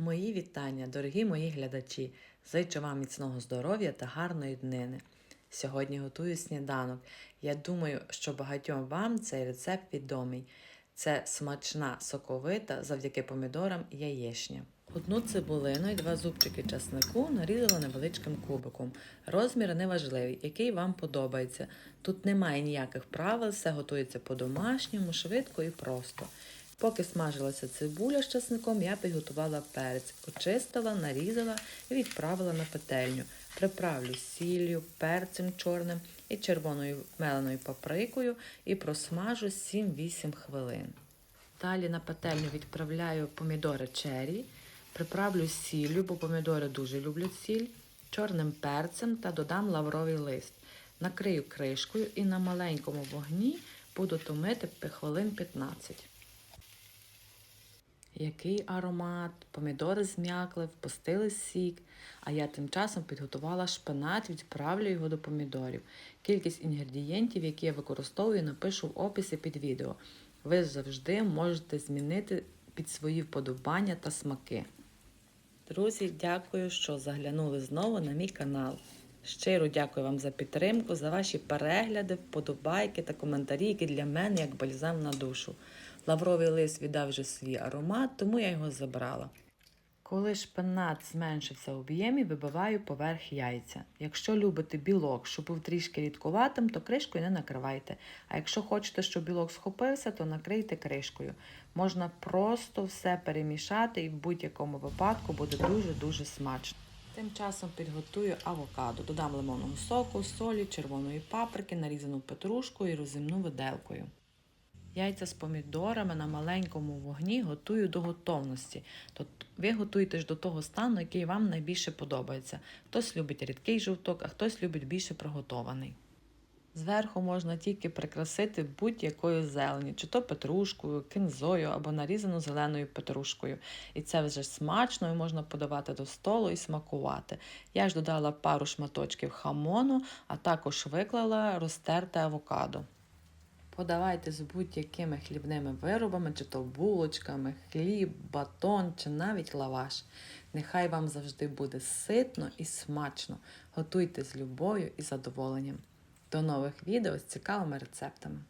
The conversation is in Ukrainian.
Мої вітання, дорогі мої глядачі. Зичу вам міцного здоров'я та гарної днини. Сьогодні готую сніданок. Я думаю, що багатьом вам цей рецепт відомий. Це смачна соковита завдяки помідорам яєчня. Одну цибулину і два зубчики часнику нарізала невеличким кубиком. Розмір неважливий, який вам подобається. Тут немає ніяких правил, все готується по-домашньому, швидко і просто. Поки смажилася цибуля з часником, я підготувала перець, очистила, нарізала і відправила на петельню. Приправлю сіллю, перцем чорним і червоною меленою паприкою і просмажу 7-8 хвилин. Далі на петельню відправляю помідори чері, приправлю сіллю, бо помідори дуже люблять сіль, чорним перцем та додам лавровий лист. Накрию кришкою і на маленькому вогні буду томити хвилин 15. Який аромат, помідори зм'якли, впустили сік, а я тим часом підготувала шпинат, відправлю його до помідорів. Кількість інгредієнтів, які я використовую, напишу в описі під відео. Ви завжди можете змінити під свої вподобання та смаки. Друзі, дякую, що заглянули знову на мій канал. Щиро дякую вам за підтримку, за ваші перегляди, вподобайки та коментарі, які для мене як бальзам на душу. Лавровий лист віддав вже свій аромат, тому я його забрала. Коли шпинат зменшився в об'ємі, вибиваю поверх яйця. Якщо любите білок, щоб був трішки рідкуватим, то кришкою не накривайте. А якщо хочете, щоб білок схопився, то накрийте кришкою. Можна просто все перемішати і в будь-якому випадку буде дуже-дуже смачно. Тим часом підготую авокадо. Додам лимонного соку, солі, червоної паприки, нарізану петрушку і розімну виделкою. Яйця з помідорами на маленькому вогні готую до готовності. Тобто ви готуєте ж до того стану, який вам найбільше подобається. Хтось любить рідкий жовток, а хтось любить більше приготований. Зверху можна тільки прикрасити будь-якою зеленю, чи то петрушкою, кинзою або нарізану зеленою петрушкою. І це вже смачно і можна подавати до столу і смакувати. Я ж додала пару шматочків хамону, а також виклала розтерте авокадо. Подавайте з будь-якими хлібними виробами, чи то булочками, хліб, батон чи навіть лаваш. Нехай вам завжди буде ситно і смачно. Готуйте з любов'ю і задоволенням. До нових відео з цікавими рецептами.